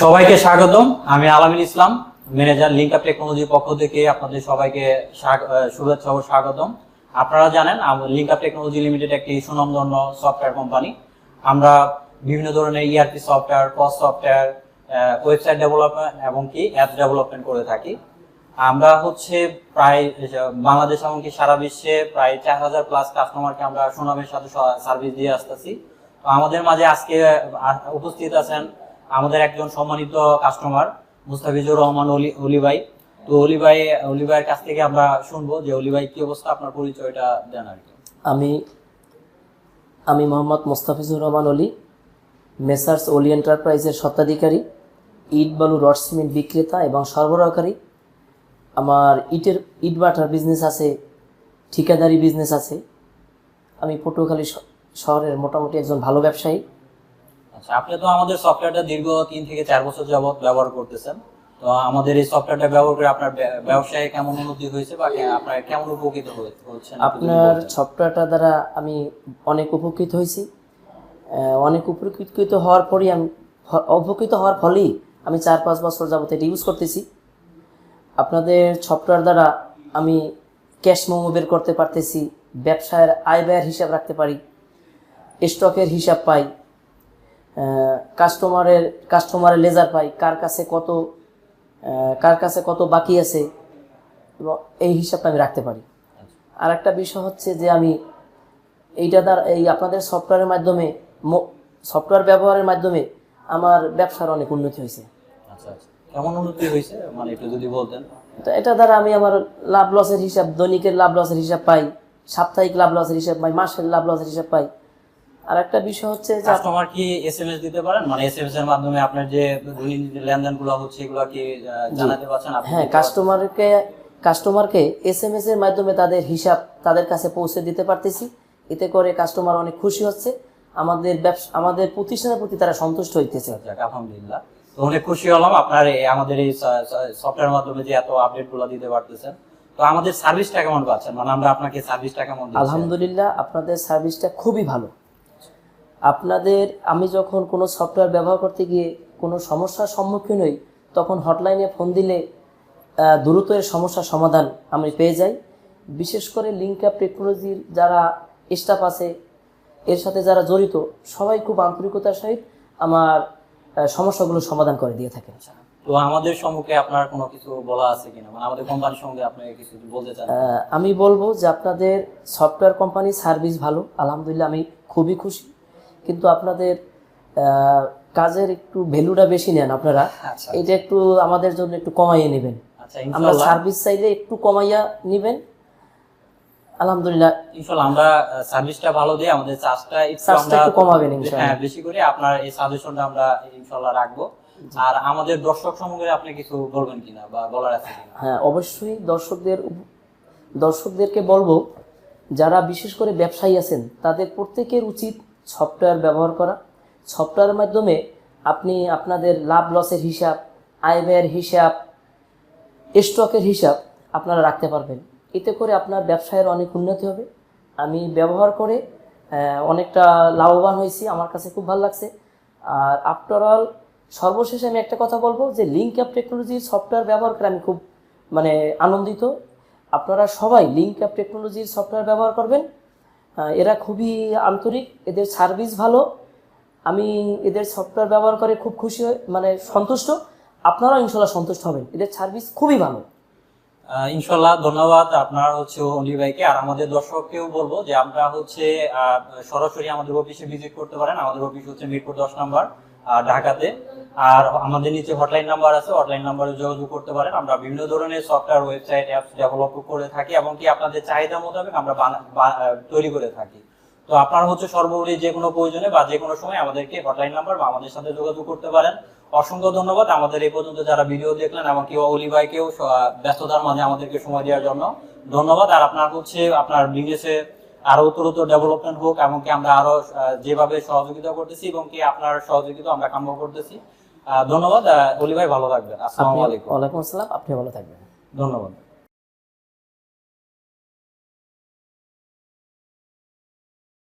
সবাইকে স্বাগতম। আমি আলামিন ইসলাম, ম্যানেজার লিঙ্ক আপ টেকনোলজির পক্ষ থেকে আপনাদের সবাইকে শুভেচ্ছা ও স্বাগতম। আপনারা জানেন লিঙ্ক আপ টেকনোলজি লিমিটেড একটি সুনামধন্য সফটওয়্যার কোম্পানি। আমরা বিভিন্ন ধরনের E ERP software POS software website development এবং কি অ্যাপ ডেভেলপমেন্ট করে থাকি। আমরা হচ্ছে প্রায় বাংলাদেশ এমনকি সারা বিশ্বে প্রায় চার হাজার প্লাস কাস্টমারকে আমরা সুনামের সাথে সার্ভিস দিয়ে আসতেছি। আমাদের মাঝে আজকে উপস্থিত আছেন আমাদের একজন সম্মানিত কাস্টমার মুস্তাফিজুর রহমান অলি ভাই তো অলি ভাই অলি ভাইয়ের কাছ থেকে আমরা শুনব যে অলি ভাই কি অবস্থা? আপনার পরিচয়টা দেন আর আমি আমি মোহাম্মদ মোস্তাফিজুর রহমান অলি, মেসার্স অলি এন্টারপ্রাইজের স্বত্বাধিকারী, ইট বালু রড সিমেন্ট বিক্রেতা এবং সরবরাহকারী। আমার ইটের, ইট বাটার বিজনেস আছে, ঠিকাদারি বিজনেস আছে। আমি পটুয়াখালী শহরের মোটামুটি একজন ভালো ব্যবসায়ী। আচ্ছা আপনি তো আমাদের সফটওয়্যারটা দীর্ঘ তিন থেকে চার বছর যাবত ব্যবহার করতেছেন। তো আমাদের এই সফটওয়্যারটা ব্যবহার করে আপনার ব্যবসায় কেমন উন্নতি হয়েছে বা আপনার কেমন উপকৃত হচ্ছেন আপনার। সফটওয়্যারটা দ্বারা আমি অনেক উপকৃত হয়েছি। অনেক উপকৃত হওয়ার পরই আমি উপকৃত হওয়ার ফলেই আমি চার পাঁচ বছর যাবত এটা ইউজ করতেছি। আপনাদের সফটওয়্যার দ্বারা আমি ক্যাশ মোমো বের করতে পারতেছি ব্যবসায়ের আয় ব্যয়ের হিসাব রাখতে পারি স্টকের হিসাব পাই। কাস্টমারের কাস্টমারের লেজার পাই কার কাছে কত কার কাছে কত বাকি আছে এবং এই হিসাবটা আমি রাখতে পারি। আর একটা বিষয় হচ্ছে যে আমি এইটা দ্বারা এই আপনাদের সফটওয়্যারের মাধ্যমে সফটওয়্যার ব্যবহারের মাধ্যমে আমার ব্যবসার অনেক উন্নতি হয়েছে। আচ্ছা আচ্ছা। কেমন উন্নতি হয়েছে? মানে একটু যদি বলতেন। তো এটা দ্বারা আমি আমার লাভ লসের হিসাব দৈনিকের লাভ লসের হিসাব পাই সাপ্তাহিক লাভ লসের হিসাব পাই মাসের লাভ লসের হিসাব পাই। আর একটা বিষয় হচ্ছে যে কাস্টমার কি এসএমএস দিতে পারেন? মানে এসএমএস এর মাধ্যমে আপনার যে দৈনন্দিন লেনদেনগুলো হচ্ছে এগুলো কি জানাতে পারছেন আপনি? হ্যাঁ কাস্টমারকে কাস্টমারকে এস এম এস এর মাধ্যমে তাদের হিসাব তাদের কাছে পৌঁছে দিতে পারতেছি। এতে করে কাস্টমার অনেক খুশি হচ্ছে। আমাদের ব্যবসা আমাদের প্রতিষ্ঠানের প্রতি তারা সন্তুষ্ট হইতেছে। আলহামদুলিল্লাহ। তো অনেক খুশি হলাম। আপনার আমাদের এই সফটওয়্যার মাধ্যমে যে এত আপডেটগুলো দিতে পারতেছেন। তো আমাদের সার্ভিসটা কেমন পাচ্ছেন? মানে আমরা আপনাকে সার্ভিসটা কেমন আলহামদুলিল্লাহ আপনাদের সার্ভিসটা খুবই ভালো। আপনাদের আমি যখন কোনো সফটওয়্যার ব্যবহার করতে গিয়ে কোনো সমস্যার সম্মুখীন হই তখন হটলাইনে ফোন দিলে দ্রুত এর সমস্যার সমাধান আমি পেয়ে যাই। বিশেষ করে লিঙ্ক আপ টেকনোলজির যারা স্টাফ আছে এর সাথে যারা জড়িত সবাই খুব আন্তরিকতার সহিত আমার সমস্যাগুলো সমাধান করে দিয়ে থাকেন। তো আমাদের সম্মুখে আপনার কোনো কিছু বলা আছে কিনা? মানে আমাদের কোম্পানির সঙ্গে আপনি কিছু বলতে চান? আমি বলব যে আপনাদের সফটওয়্যার কোম্পানির সার্ভিস ভালো আলহামদুলিল্লাহ আমি খুবই খুশি। কিন্তু আপনাদের কাজের একটু ভ্যালুটা বেশি নেন আপনারা। আচ্ছা। এটা একটু আমাদের জন্য একটু কমাইয়ে নেবেন। আচ্ছা আমরা সার্ভিস চাইলে একটু কমাইয়া নেবেন। আলহামদুলিল্লাহ। ইনশাল্লাহ আমরা সার্ভিসটা ভালো দিই আমাদের চার্জটা চার্জটা একটু কমাবেন ইনশাআল্লাহ। হ্যাঁ বেশি করে আপনার এই সাজেশনটা আমরা ইনশাল্লাহ রাখব। আর আমাদের দর্শক আপনি কিছু বলবেন কিনা বা বলার আছে কিনা? হ্যাঁ অবশ্যই দর্শকদের দর্শকদেরকে বলব যারা বিশেষ করে ব্যবসায়ী আছেন তাদের প্রত্যেকের উচিত সফটওয়্যার ব্যবহার করা। সফটওয়্যারের মাধ্যমে আপনি আপনাদের লাভ লসের হিসাব আয় ব্যয়ের হিসাব স্টকের হিসাব আপনারা রাখতে পারবেন। এতে করে আপনার ব্যবসায়ের অনেক উন্নতি হবে। আমি ব্যবহার করে অনেকটা লাভবান হয়েছি। আমার কাছে খুব ভালো লাগছে। আর আফটার অল সর্বশেষে আমি একটা কথা বলব যে লিঙ্ক অ্যাপ টেকনোলজির সফটওয়্যার ব্যবহার করে আমি খুব মানে আনন্দিত। আপনারা সবাই লিঙ্ক অ্যাপ টেকনোলজির সফটওয়্যার ব্যবহার করবেন। এরা খুবই আন্তরিক, এদের সার্ভিস ভালো। আমি এদের সফটওয়্যার ব্যবহার করে খুব খুশি মানে সন্তুষ্ট। আপনারাও ইনশাল্লাহ সন্তুষ্ট হবেন। এদের সার্ভিস খুবই ভালো। ইনশাল্লাহ ধন্যবাদ আপনার হচ্ছে অলি ভাইকে। আর আমাদের দর্শককেও বলব যে আমরা হচ্ছে সরাসরি আমাদের অফিসে ভিজিট করতে পারেন। আমাদের অফিস হচ্ছে মিরপুর দশ নম্বর। ঢাকাতে। আর আমাদের নিচে হটলাইন নাম্বার আছে হটলাইন নাম্বারে যোগাযোগ করতে পারেন। আমরা বিভিন্ন ধরনের সফটওয়্যার ওয়েবসাইট অ্যাপস ডেভেলপ করে থাকি এবং কি আপনাদের চাহিদা মোতাবেক আমরা তৈরি করে থাকি। তো আপনার হচ্ছে সর্বোপরি যে কোনো প্রয়োজনে বা যে কোনো সময় আমাদেরকে হটলাইন নাম্বার বা আমাদের সাথে যোগাযোগ করতে পারেন। অসংখ্য ধন্যবাদ। আমাদের এই পর্যন্ত যারা ভিডিও দেখলেন এবং কি অলি ভাইকেও ব্যস্ততার মাঝে আমাদেরকে সময় দেওয়ার জন্য ধন্যবাদ। আর আপনার হচ্ছে, আপনার বিজনেসে আরও উত্তরোত্তর ডেভেলপমেন্ট হোক এবং কি আমরা আরও যেভাবে সহযোগিতা করতেছি এবং কি আপনার সহযোগিতা আমরা কাম্য করতেছি। ধন্যবাদ অলি ভাই ভালো থাকবেন। আসসালামু আলাইকুম। ওয়ালাইকুম আসসালাম আপনি ভালো থাকবেন। ধন্যবাদ।